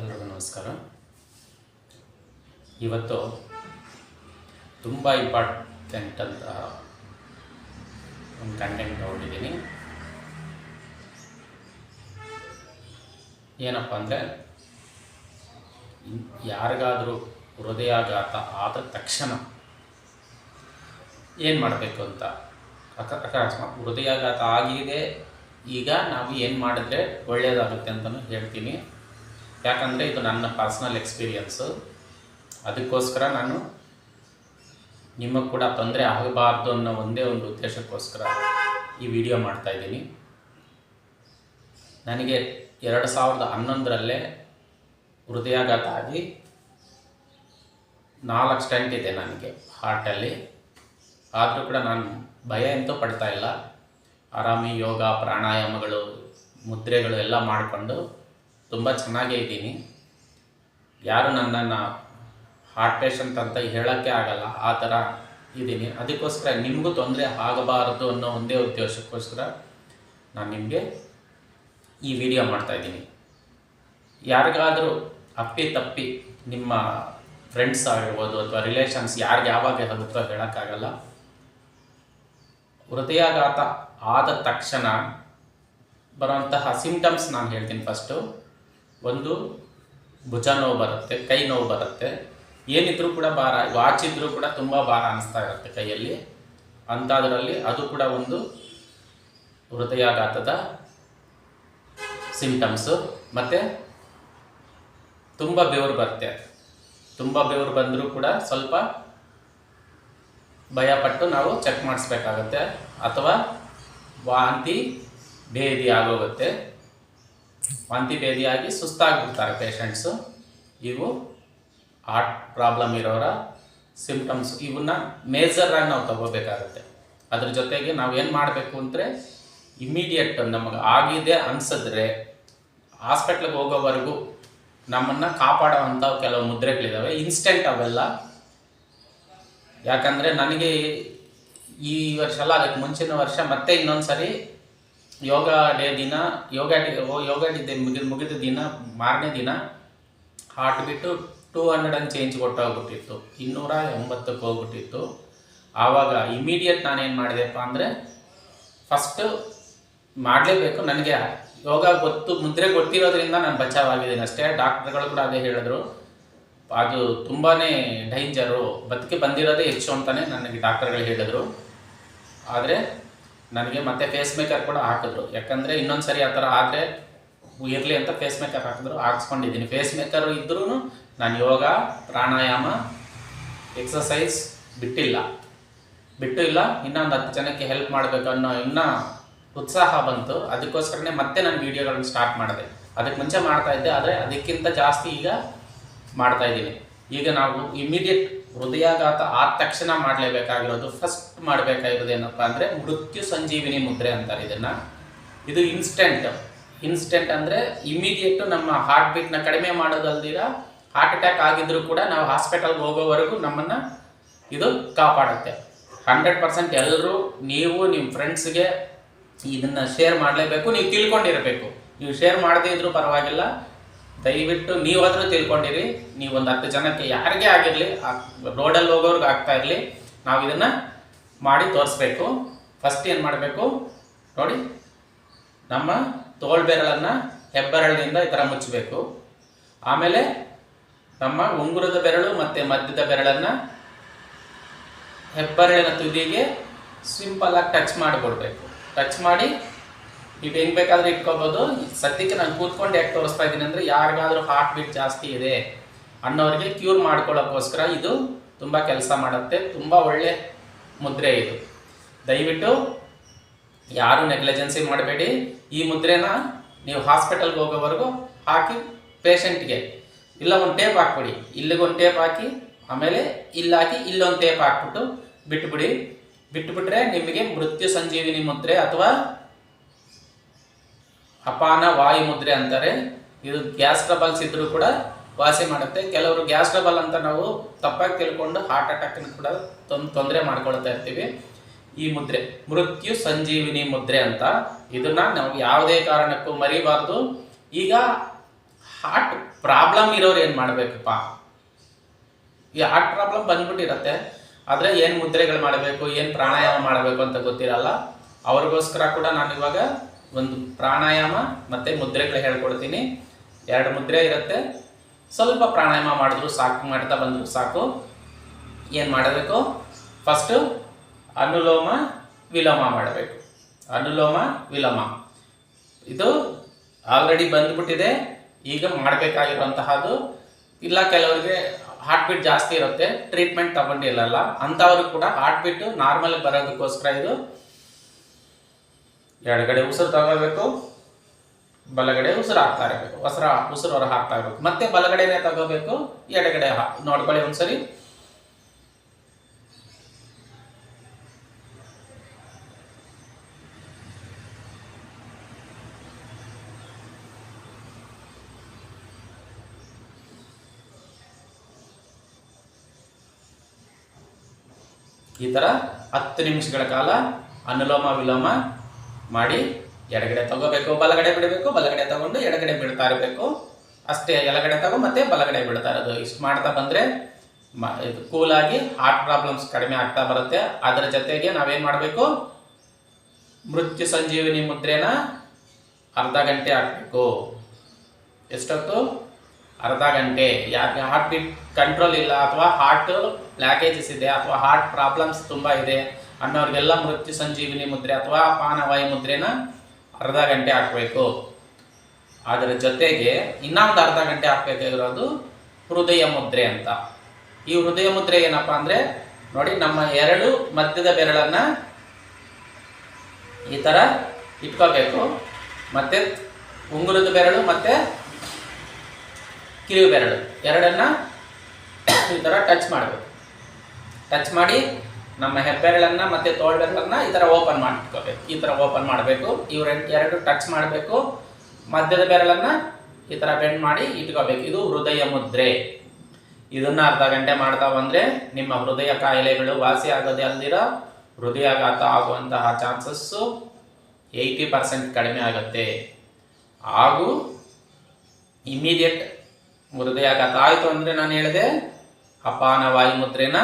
ಎಲ್ರಿಗೂ ನಮಸ್ಕಾರ. ಇವತ್ತು ತುಂಬ ಇಂಪಾರ್ಟೆಂಟ್ ಅಂತ ಒಂದು ಕಂಟೆಂಟ್ ತಗೊಂಡಿದ್ದೀನಿ. ಏನಪ್ಪ ಅಂದರೆ, ಯಾರಿಗಾದರೂ ಹೃದಯಾಘಾತ ಆದ ತಕ್ಷಣ ಏನು ಮಾಡಬೇಕು ಅಂತ ಅಕ ಅಕಸ್ಮಾತ್ ಹೃದಯಾಘಾತ ಆಗಿದೆ, ಈಗ ನಾವು ಏನು ಮಾಡಿದ್ರೆ ಒಳ್ಳೆಯದಾಗುತ್ತೆ ಅಂತಲೂ ಹೇಳ್ತೀನಿ. ಯಾಕಂದರೆ ಇದು ನನ್ನ ಪರ್ಸ್ನಲ್ ಎಕ್ಸ್ಪೀರಿಯನ್ಸು ಅದಕ್ಕೋಸ್ಕರ ನಾನು ನಿಮಗೆ ಕೂಡ ತೊಂದರೆ ಆಗಬಾರ್ದು ಅನ್ನೋ ಒಂದೇ ಒಂದು ಉದ್ದೇಶಕ್ಕೋಸ್ಕರ ಈ ವಿಡಿಯೋ ಮಾಡ್ತಾ ಇದ್ದೀನಿ. ನನಗೆ ಎರಡು ಸಾವಿರದ ಹನ್ನೊಂದರಲ್ಲೇ ಹೃದಯಾಘಾತ ಆಗಿ ನಾಲ್ಕು ಸ್ಟೆಂಟ್ ಇದೆ ನನಗೆ ಹಾರ್ಟಲ್ಲಿ ಆದರೂ ಕೂಡ ನಾನು ಭಯ ಅಂತೂ ಪಡ್ತಾ ಇಲ್ಲ. ಆರಾಮಿ ಯೋಗ, ಪ್ರಾಣಾಯಾಮಗಳು, ಮುದ್ರೆಗಳು ಎಲ್ಲ ಮಾಡಿಕೊಂಡು ತುಂಬ ಚೆನ್ನಾಗೇ ಇದ್ದೀನಿ. ಯಾರು ನನ್ನನ್ನು ಹಾರ್ಟ್ ಪೇಷಂಟ್ ಅಂತ ಹೇಳೋಕ್ಕೆ ಆಗಲ್ಲ, ಆ ಥರ ಇದ್ದೀನಿ. ಅದಕ್ಕೋಸ್ಕರ ನಿಮಗೂ ತೊಂದರೆ ಆಗಬಾರದು ಅನ್ನೋ ಒಂದೇ ಉದ್ದೇಶಕ್ಕೋಸ್ಕರ ನಾನು ನಿಮಗೆ ಈ ವಿಡಿಯೋ ಮಾಡ್ತಾಯಿದ್ದೀನಿ ಯಾರಿಗಾದರೂ ಅಪ್ಪಿ ತಪ್ಪಿ ನಿಮ್ಮ ಫ್ರೆಂಡ್ಸ್ ಆಗಿರ್ಬೋದು ಅಥವಾ ರಿಲೇಷನ್ಸ್ ಯಾರಿಗೆ ಯಾವಾಗ ಆಗುತ್ತೋ ಹೇಳೋಕ್ಕಾಗಲ್ಲ. ಹೃದಯಾಘಾತ ಆದ ತಕ್ಷಣ ಬರುವಂತಹ ಸಿಂಟಮ್ಸ್ ನಾನು ಹೇಳ್ತೀನಿ ಫಸ್ಟು ಒಂದು ಭುಜ ನೋವು ಬರುತ್ತೆ, ಕೈ ನೋವು ಬರುತ್ತೆ. ಏನಿದ್ರೂ ಕೂಡ ಭಾರ ವಾಚ್ ಇದ್ರೂ ಕೂಡ ತುಂಬ ಭಾರ ಅನಿಸ್ತಾ ಇರುತ್ತೆ ಕೈಯಲ್ಲಿ. ಅಂಥದ್ರಲ್ಲಿ ಅದು ಕೂಡ ಒಂದು ಹೃದಯಾಘಾತದ ಸಿಂಟಮ್ಸು ಮತ್ತು ತುಂಬ ಬೆವರು ಬರುತ್ತೆ. ತುಂಬ ಬೆವರು ಬಂದರೂ ಕೂಡ ಸ್ವಲ್ಪ ಭಯಪಟ್ಟು ನಾವು ಚೆಕ್ ಮಾಡಿಸ್ಬೇಕಾಗತ್ತೆ. ಅಥವಾ ವಾಂತಿ ಭೇದಿ ಆಗೋಗುತ್ತೆ. ವಾಂತಿ ಭೇದಿಯಾಗಿ ಸುಸ್ತಾಗಿರ್ತಾರೆ ಪೇಷಂಟ್ಸು ಇವು ಹಾರ್ಟ್ ಪ್ರಾಬ್ಲಮ್ ಇರೋರ ಸಿಂಪ್ಟಮ್ಸ್ ಇವನ್ನ ಮೇಜರಾಗಿ ನಾವು ತಗೋಬೇಕಾಗುತ್ತೆ. ಅದ್ರ ಜೊತೆಗೆ ನಾವು ಏನು ಮಾಡಬೇಕು ಅಂದರೆ ಇಮಿಡಿಯೇಟ್ ನಮಗೆ ಆಗಿದೆ ಅನ್ಸಿದ್ರೆ ಹಾಸ್ಪಿಟ್ಲಿಗೆ ಹೋಗೋವರೆಗೂ ನಮ್ಮನ್ನು ಕಾಪಾಡೋವಂಥ ಕೆಲವು ಮುದ್ರೆಗಳಿದ್ದಾವೆ ಇನ್ಸ್ಟೆಂಟ್ ಅವೆಲ್ಲ. ಯಾಕಂದರೆ ನನಗೆ ಈ ವರ್ಷ ಅಲ್ಲ ಅದಕ್ಕೆ ಮುಂಚಿನ ವರ್ಷ ಮತ್ತೆ ಇನ್ನೊಂದು ಸರಿ ಯೋಗ ಡೇ ದಿನ ಯೋಗ ಯೋಗ ಡೇ ಮುಗಿದ ಮುಗಿದ ದಿನ, ಮಾರನೇ ದಿನ ಹಾರ್ಟ್ ಬಿಟ್ಟು ಟೂ ಹಂಡ್ರೆಡ್ ಅಂಡ್ ಚೇಂಜ್ ಕೊಟ್ಟೋಗ್ಬಿಟ್ಟಿತ್ತು. ಇನ್ನೂರ ಎಂಬತ್ತಕ್ಕೆ ಹೋಗ್ಬಿಟ್ಟಿತ್ತು. ಆವಾಗ ಇಮಿಡಿಯೇಟ್ ನಾನೇನು ಮಾಡಿದೆಪ್ಪ ಅಂದರೆ ಫಸ್ಟು ಮಾಡಲೇಬೇಕು. ನನಗೆ ಯೋಗ ಗೊತ್ತು, ಮುದ್ರೆ ಗೊತ್ತಿರೋದ್ರಿಂದ ನಾನು ಬಚಾವಾಗಿದ್ದೀನಿ ಅಷ್ಟೇ. ಡಾಕ್ಟ್ರುಗಳು ಕೂಡ ಅದೇ ಹೇಳಿದ್ರು. ಅದು ತುಂಬಾ ಡೇಂಜರು ಬದುಕಿ ಬಂದಿರೋದೇ ಹೆಚ್ಚು ಅಂತಲೇ ನನಗೆ ಡಾಕ್ಟರ್ಗಳು ಹೇಳಿದರು. ಆದರೆ ನನಗೆ ಮತ್ತೆ ಫೇಸ್ ಮೇಕರ್ ಕೂಡ ಹಾಕಿದ್ರು. ಯಾಕಂದರೆ ಇನ್ನೊಂದು ಸರಿ ಆ ಥರ ಆದರೆ ಇರಲಿ ಅಂತ ಫೇಸ್ ಮೇಕರ್ ಹಾಕಿದ್ರು, ಹಾಕ್ಸ್ಕೊಂಡಿದ್ದೀನಿ. ಫೇಸ್ ಮೇಕರ್ ಇದ್ರೂ ನಾನು ಯೋಗ, ಪ್ರಾಣಾಯಾಮ ಎಕ್ಸಸೈಸ್ ಬಿಟ್ಟಿಲ್ಲ. ಬಿಟ್ಟು ಇಲ್ಲ, ಇನ್ನೊಂದು ಹತ್ತು ಜನಕ್ಕೆ ಹೆಲ್ಪ್ ಮಾಡಬೇಕು ಅನ್ನೋ ಇನ್ನೂ ಉತ್ಸಾಹ ಬಂತು. ಅದಕ್ಕೋಸ್ಕರನೇ ಮತ್ತೆ ನಾನು ವೀಡಿಯೋಗಳನ್ನ ಸ್ಟಾರ್ಟ್ ಮಾಡಿದೆ. ಅದಕ್ಕೆ ಮುಂಚೆ ಮಾಡ್ತಾ ಇದ್ದೆ, ಆದರೆ ಅದಕ್ಕಿಂತ ಜಾಸ್ತಿ ಈಗ ಮಾಡ್ತಾ ಇದ್ದೀನಿ. ಈಗ ನಾವು ಇಮಿಡಿಯೇಟ್ ಹೃದಯಾಘಾತ ಆದ ತಕ್ಷಣ ಮಾಡಲೇಬೇಕಾಗಿರೋದು ಫಸ್ಟ್ ಮಾಡಬೇಕಾಗಿರೋದು ಏನಪ್ಪ ಅಂದರೆ ಮೃತ್ಯು ಸಂಜೀವಿನಿ ಮುದ್ರೆ ಅಂತಾರೆ ಇದನ್ನು. ಇದು ಇನ್ಸ್ಟೆಂಟ್ ಇನ್ಸ್ಟೆಂಟ್ ಅಂದರೆ ಇಮಿಡಿಯೇಟು ನಮ್ಮ ಹಾರ್ಟ್ ಬೀಟ್ನ ಕಡಿಮೆ ಮಾಡೋದಲ್ದಿರ ಹಾರ್ಟ್ ಅಟ್ಯಾಕ್ ಆಗಿದ್ರೂ ಕೂಡ ನಾವು ಹಾಸ್ಪಿಟಲ್ಗೆ ಹೋಗೋವರೆಗೂ ನಮ್ಮನ್ನು ಇದು ಕಾಪಾಡುತ್ತೆ. ಹಂಡ್ರೆಡ್ ಪರ್ಸೆಂಟ್ ಎಲ್ಲರೂ ನೀವು ನಿಮ್ಮ ಫ್ರೆಂಡ್ಸ್ಗೆ ಇದನ್ನು ಶೇರ್ ಮಾಡಲೇಬೇಕು. ನೀವು ತಿಳ್ಕೊಂಡಿರಬೇಕು. ನೀವು ಶೇರ್ ಮಾಡದೇ ಇದ್ರೂ ಪರವಾಗಿಲ್ಲ. ದಯವಿಟ್ಟು ನೀವಾದರೂ ತಿಳ್ಕೊಂಡಿರಿ ನೀವು ಒಂದು ಹತ್ತು ಜನಕ್ಕೆ ಯಾರಿಗೇ ಆಗಿರಲಿ ರೋಡಲ್ಲಿ ಹೋಗೋರ್ಗೆ ಆಗ್ತಾ ಇರಲಿ, ನಾವು ಇದನ್ನು ಮಾಡಿ ತೋರಿಸ್ಬೇಕು. ಫಸ್ಟ್ ಏನು ಮಾಡಬೇಕು? ನೋಡಿ, ನಮ್ಮ ತೋಳು ಬೆರಳನ್ನು ಹೆಬ್ಬೆರಳಿನಿಂದ ಈ ಥರ ಮುಚ್ಚಬೇಕು ಆಮೇಲೆ ನಮ್ಮ ಉಂಗುರದ ಬೆರಳು ಮತ್ತು ಮಧ್ಯದ ಬೆರಳನ್ನು ಹೆಬ್ಬೆರಳಿನ ತುದಿಗೆ ಸಿಂಪಲ್ಲಾಗಿ ಟಚ್ ಮಾಡಿಕೊಡ್ಬೇಕು. ಟಚ್ ಮಾಡಿ ನೀವು ಹೆಂಗ್ ಬೇಕಾದ್ರೆ ಇಟ್ಕೋಬಹುದು ಸದ್ಯಕ್ಕೆ ನಾನು ಕೂತ್ಕೊಂಡು ಯಾಕೆ ತೋರಿಸ್ತಾ ಇದ್ದೀನಿ ಅಂದ್ರೆ ಯಾರಿಗಾದ್ರೂ ಹಾರ್ಟ್ ಬೀಟ್ ಜಾಸ್ತಿ ಇದೆ ಅನ್ನೋರಿಗೆ ಕ್ಯೂರ್ ಮಾಡ್ಕೊಳ್ಳೋಕ್ಕೋಸ್ಕರ ಇದು ತುಂಬ ಕೆಲಸ ಮಾಡುತ್ತೆ. ತುಂಬ ಒಳ್ಳೆ ಮುದ್ರೆ ಇದು. ದಯವಿಟ್ಟು ಯಾರು ನೆಗ್ಲೆಜೆನ್ಸಿ ಮಾಡಬೇಡಿ. ಈ ಮುದ್ರೆನ ನೀವು ಹಾಸ್ಪಿಟಲ್ಗೆ ಹೋಗೋವರೆಗೂ ಹಾಕಿ ಪೇಷಂಟ್ಗೆ ಇಲ್ಲ ಒಂದು ಟೇಪ್ ಹಾಕ್ಬಿಡಿ. ಇಲ್ಲಿಗೊಂದು ಟೇಪ್ ಹಾಕಿ, ಆಮೇಲೆ ಇಲ್ಲಾಕಿ ಇಲ್ಲೊಂದು ಟೇಪ್ ಹಾಕ್ಬಿಟ್ಟು ಬಿಟ್ಬಿಡಿ. ಬಿಟ್ಬಿಟ್ರೆ ನಿಮಗೆ ಮೃತ್ಯು ಸಂಜೀವಿನಿ ಮುದ್ರೆ ಅಥವಾ ಅಪಾನ ವಾಯು ಮುದ್ರೆ ಅಂತಾರೆ, ಇದು ಗ್ಯಾಸ್ ಟ್ರಬಲ್ಸ್ ಇದ್ರೂ ಕೂಡ ವಾಸಿ ಮಾಡುತ್ತೆ. ಕೆಲವರು ಗ್ಯಾಸ್ ಟ್ರಬಲ್ ಅಂತ ನಾವು ತಪ್ಪಾಗಿ ತಿಳ್ಕೊಂಡು ಹಾರ್ಟ್ ಅಟ್ಯಾಕ್ ಕೂಡ ತೊಂದರೆ ಮಾಡ್ಕೊಳ್ತಾ ಇರ್ತೀವಿ. ಈ ಮುದ್ರೆ, ಮೃತ್ಯು ಸಂಜೀವಿನಿ ಮುದ್ರೆ ಅಂತ, ಇದನ್ನ ನಾವು ಯಾವುದೇ ಕಾರಣಕ್ಕೂ ಮರಿಬಾರ್ದು. ಈಗ ಹಾರ್ಟ್ ಪ್ರಾಬ್ಲಮ್ ಇರೋರು ಏನು ಮಾಡಬೇಕಪ್ಪ? ಈ ಹಾರ್ಟ್ ಪ್ರಾಬ್ಲಮ್ ಬಂದ್ಬಿಟ್ಟಿರತ್ತೆ. ಆದರೆ ಏನು ಮುದ್ರೆಗಳು ಮಾಡಬೇಕು, ಏನು ಪ್ರಾಣಾಯಾಮ ಮಾಡಬೇಕು ಅಂತ ಗೊತ್ತಿರಲ್ಲ. ಅವ್ರಿಗೋಸ್ಕರ ಕೂಡ ನಾನು ಇವಾಗ ಒಂದು ಪ್ರಾಣಾಯಾಮ ಮತ್ತು ಮುದ್ರೆಗಳು ಹೇಳ್ಕೊಡ್ತೀನಿ. ಎರಡು ಮುದ್ರೆ ಇರುತ್ತೆ. ಸ್ವಲ್ಪ ಪ್ರಾಣಾಯಾಮ ಮಾಡಿದ್ರು ಸಾಕು, ಮಾಡ್ತಾ ಬಂದ್ರು ಸಾಕು. ಏನು ಮಾಡಬೇಕು? ಫಸ್ಟು ಅನುಲೋಮ, ವಿಲೋಮ ಮಾಡಬೇಕು. ಅನುಲೋಮ, ವಿಲೋಮ. ಇದು ಆಲ್ರೆಡಿ ಬಂದ್ಬಿಟ್ಟಿದೆ. ಈಗ ಮಾಡಬೇಕಾಗಿರುವಂತಹದ್ದು. ಇಲ್ಲ, ಕೆಲವರಿಗೆ ಹಾರ್ಟ್ ಬೀಟ್ ಜಾಸ್ತಿ ಇರುತ್ತೆ. ಟ್ರೀಟ್ಮೆಂಟ್ ತಗೊಂಡಿಲ್ಲಲ್ಲ ಅಂಥವ್ರಿಗೆ ಕೂಡ ಹಾರ್ಟ್ ಬೀಟ್ ನಾರ್ಮಲ್ ಬರೋದಕ್ಕೋಸ್ಕರ ಇದು ಎಡಗಡೆ ಉಸಿರು ತಗೋಬೇಕು ಬಲಗಡೆ ಉಸಿರು ಹಾಕ್ತಾ ಇರಬೇಕು. ಉಸಿರ ಉಸಿರು ಹೊರ ಹಾಕ್ತಾ ಇರಬೇಕು. ಮತ್ತೆ ಬಲಗಡೆನೆ ತಗೋಬೇಕು ಎಡಗಡೆ ನೋಡ್ಕೊಳ್ಳಿ ಒಂದ್ಸರಿ. ಈ ತರ ಹತ್ತು ನಿಮಿಷಗಳ ಕಾಲ ಅನುಲೋಮ ವಿಲೋಮ ಮಾಡಿ ಎಡಗಡೆ ತಗೋಬೇಕು, ಬಲಗಡೆ ಬಿಡಬೇಕು, ಬಲಗಡೆ ತಗೊಂಡು ಎಡಗಡೆ ಬಿಡ್ತಾ ಇರಬೇಕು. ಅಷ್ಟೇ ಎಲಗಡೆ ತಗೋ ಮತ್ತೆ ಬಲಗಡೆ ಬಿಡ್ತಾ ಇರೋದು. ಇಷ್ಟು ಮಾಡ್ತಾ ಬಂದರೆ ಇದು ಕೂಲಾಗಿ ಹಾರ್ಟ್ ಪ್ರಾಬ್ಲಮ್ಸ್ ಕಡಿಮೆ ಆಗ್ತಾ ಬರುತ್ತೆ. ಅದರ ಜೊತೆಗೆ ನಾವೇನು ಮಾಡಬೇಕು? ಮೃತ್ಯು ಸಂಜೀವಿನಿ ಮುದ್ರೆನ ಅರ್ಧ ಗಂಟೆ ಹಾಕಬೇಕು. ಎಷ್ಟೊತ್ತು? ಅರ್ಧ ಗಂಟೆ. ಯಾಕೆ ಹಾರ್ಟ್ ಬೀಟ್ ಕಂಟ್ರೋಲ್ ಇಲ್ಲ ಅಥವಾ ಹಾರ್ಟ್ ಬ್ಲಾಕೇಜಸ್ ಇದೆ ಅಥವಾ ಹಾರ್ಟ್ ಪ್ರಾಬ್ಲಮ್ಸ್ ತುಂಬ ಇದೆ ಅನ್ನೋರಿಗೆಲ್ಲ ಮೃತ್ಯು ಸಂಜೀವಿನಿ ಮುದ್ರೆ ಅಥವಾ ಪಾನವಾಯು ಮುದ್ರೆನ ಅರ್ಧ ಗಂಟೆ ಹಾಕಬೇಕು. ಅದರ ಜೊತೆಗೆ ಇನ್ನೊಂದು ಅರ್ಧ ಗಂಟೆ ಹಾಕಬೇಕಾಗಿರೋದು ಹೃದಯ ಮುದ್ರೆ ಅಂತ. ಈ ಹೃದಯ ಮುದ್ರೆ ಏನಪ್ಪ ಅಂದರೆ ನೋಡಿ ನಮ್ಮ ಎರಡು ಮಧ್ಯದ ಬೆರಳನ್ನ ಈ ಥರ ಇಟ್ಕೋಬೇಕು. ಮತ್ತೆ ಉಂಗುರದ ಬೆರಳು ಮತ್ತೆ ಕಿರು ಬೆರಳು. ಎರಡನ್ನ ಈ ಥರ ಟಚ್ ಮಾಡಬೇಕು. ಟಚ್ ಮಾಡಿ ನಮ್ಮ ಹೆಬ್ಬೆರಳನ್ನ ಮತ್ತೆ ತೋಳ್ಬೆರಳನ್ನ ಈ ಥರ ಓಪನ್ ಮಾಡ್ಕೋಬೇಕು. ಈ ಥರ ಓಪನ್ ಮಾಡಬೇಕು. ಇವ್ರ ಎರಡು ಟಚ್ ಮಾಡಬೇಕು. ಮಧ್ಯದ ಬೆರಳನ್ನ ಈ ಥರ ಬೆಂಡ್ ಮಾಡಿ ಇಟ್ಕೋಬೇಕು. ಇದು ಹೃದಯ ಮುದ್ರೆ. ಇದನ್ನ ಅರ್ಧ ಗಂಟೆ ಮಾಡ್ತಾ ಬಂದ್ರೆ ನಿಮ್ಮ ಹೃದಯ ಕಾಯಿಲೆಗಳು ವಾಸಿ ಆಗೋದೇ ಅಲ್ದಿರ ಹೃದಯಾಘಾತ ಆಗುವಂತಹ ಚಾನ್ಸಸ್ಸು ಏಯ್ಟಿ ಪರ್ಸೆಂಟ್ ಕಡಿಮೆ ಆಗುತ್ತೆ. ಹಾಗೂ ಇಮಿಡಿಯೇಟ್ ಹೃದಯಾಘಾತ. ಆಯಿತು ಅಂದರೆ ನಾನು ಹೇಳಿದೆ ಅಪಾನ ವಾಯು ಮುದ್ರೆನ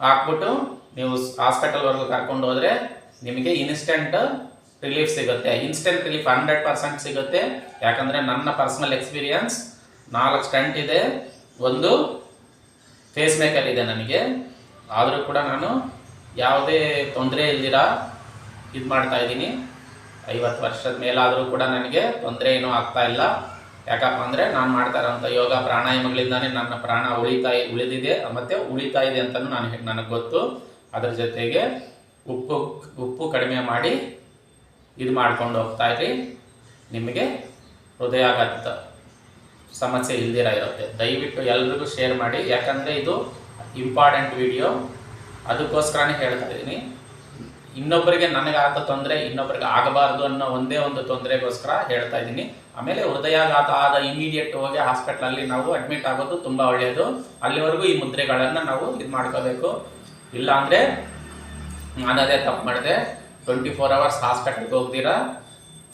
ಹಾಕ್ಬಿಟ್ಟು ನೀವು ಹಾಸ್ಪಿಟಲ್ವರೆಗೂ ಕರ್ಕೊಂಡು ಹೋದರೆ ನಿಮಗೆ ಇನ್ಸ್ಟೆಂಟ್ ರಿಲೀಫ್ ಸಿಗುತ್ತೆ. ಇನ್ಸ್ಟೆಂಟ್ ರಿಲೀಫ್ ಹಂಡ್ರೆಡ್ ಪರ್ಸೆಂಟ್ ಸಿಗುತ್ತೆ. ಯಾಕಂದರೆ ನನ್ನ ಪರ್ಸನಲ್ ಎಕ್ಸ್ಪೀರಿಯನ್ಸ್ ನಾಲ್ಕು ಸ್ಟಂಟ್ ಇದೆ, ಒಂದು ಫೇಸ್ ಮೇಕರ್ ಇದೆ ನನಗೆ. ಆದರೂ ಕೂಡ ನಾನು ಯಾವುದೇ ತೊಂದರೆ ಇಲ್ದಿರ ಇದು ಮಾಡ್ತಾ ಇದ್ದೀನಿ. ಐವತ್ತು ವರ್ಷದ ಮೇಲಾದರೂ ಕೂಡ ನನಗೆ ತೊಂದರೆ ಏನೂ ಆಗ್ತಾ ಇಲ್ಲ. ಯಾಕಪ್ಪ ಅಂದರೆ ನಾನು ಮಾಡ್ತಾ ಇರೋಂಥ ಯೋಗ ಪ್ರಾಣಾಯಾಮಗಳಿಂದಾನೇ ನನ್ನ ಪ್ರಾಣ ಉಳಿತಾ ಉಳಿದಿದೆ. ಮತ್ತು ಉಳಿತಾ ಇದೆ ಅಂತಲೂ ನಾನು ನನಗೆ ಗೊತ್ತು. ಅದರ ಜೊತೆಗೆ ಉಪ್ಪು ಉಪ್ಪು ಕಡಿಮೆ ಮಾಡಿ ಇದು ಮಾಡ್ಕೊಂಡು ಹೋಗ್ತಾ ಇರಿ. ನಿಮಗೆ ಹೃದಯಾಘಾತ ಸಮಸ್ಯೆ ಇಲ್ದಿರ ಇರುತ್ತೆ. ದಯವಿಟ್ಟು ಎಲ್ರಿಗೂ ಶೇರ್ ಮಾಡಿ. ಯಾಕಂದರೆ ಇದು ಇಂಪಾರ್ಟೆಂಟ್ ವಿಡಿಯೋ ಅದಕ್ಕೋಸ್ಕರನೇ ಹೇಳ್ತಾ ಇದ್ದೀನಿ ಇನ್ನೊಬ್ಬರಿಗೆ ನನಗಾದ ತೊಂದರೆ, ಇನ್ನೊಬ್ಬರಿಗೆ ಆಗಬಾರ್ದು ಅನ್ನೋ ಒಂದೇ ಒಂದು ತೊಂದರೆಗೋಸ್ಕರ ಹೇಳ್ತಾ ಇದ್ದೀನಿ. ಆಮೇಲೆ ಹೃದಯಾಘಾತ ಆದ ಇಮಿಡಿಯೇಟ್ ಹೋಗಿ ಹಾಸ್ಪಿಟ್ಲಲ್ಲಿ ನಾವು ಅಡ್ಮಿಟ್ ಆಗೋದು ತುಂಬ ಒಳ್ಳೆಯದು. ಅಲ್ಲಿವರೆಗೂ ಈ ಮುದ್ರೆಗಳನ್ನು ನಾವು ಇದು ಮಾಡ್ಕೋಬೇಕು. ಇಲ್ಲಾಂದರೆ ನಾನದೇ ತಪ್ಪು ಮಾಡಿದೆ. ಟ್ವೆಂಟಿ ಫೋರ್ ಅವರ್ಸ್ ಹಾಸ್ಪಿಟಲ್ಗೆ ಹೋಗ್ದಿರಾ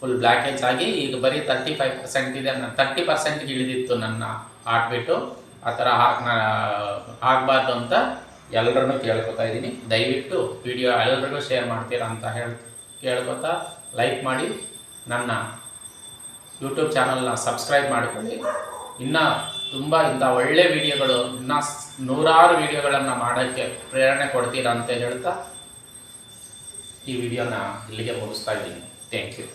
ಫುಲ್ ಬ್ಲ್ಯಾಕೇಜ್ ಆಗಿ ಈಗ ಬರೀ ತರ್ಟಿ ಫೈವ್ ಪರ್ಸೆಂಟ್ ಇದೆ ತರ್ಟಿ ಪರ್ಸೆಂಟ್ಗೆ ಇಳಿದಿತ್ತು ನನ್ನ ಹಾರ್ಟ್ ಆ ಥರ ಆಗಬಾರ್ದು ಅಂತ ಎಲ್ಲರನ್ನೂ ಕೇಳ್ಕೊತಾ ಇದ್ದೀನಿ. ದಯವಿಟ್ಟು ವಿಡಿಯೋ ಎಲ್ಲರಿಗೂ ಶೇರ್ ಮಾಡ್ತೀರಾ ಅಂತ ಹೇಳಿ, ಕೇಳ್ಕೊತಾ ಲೈಕ್ ಮಾಡಿ, ನನ್ನ ಯೂಟ್ಯೂಬ್ ಚಾನಲ್ನ ಸಬ್ಸ್ಕ್ರೈಬ್ ಮಾಡಿಕೊಳ್ಳಿ. ಇನ್ನೂ ತುಂಬ ಇಂಥ ಒಳ್ಳೆ ವಿಡಿಯೋಗಳು, ಇನ್ನ ನೂರಾರು ವಿಡಿಯೋಗಳನ್ನು ಮಾಡೋಕ್ಕೆ ಪ್ರೇರಣೆ ಕೊಡ್ತೀರಾ ಅಂತ ಹೇಳ್ತಾ ಈ ವಿಡಿಯೋನ ಇಲ್ಲಿಗೆ ಮುಗಿಸ್ತಾ ಇದ್ದೀನಿ. Thank you.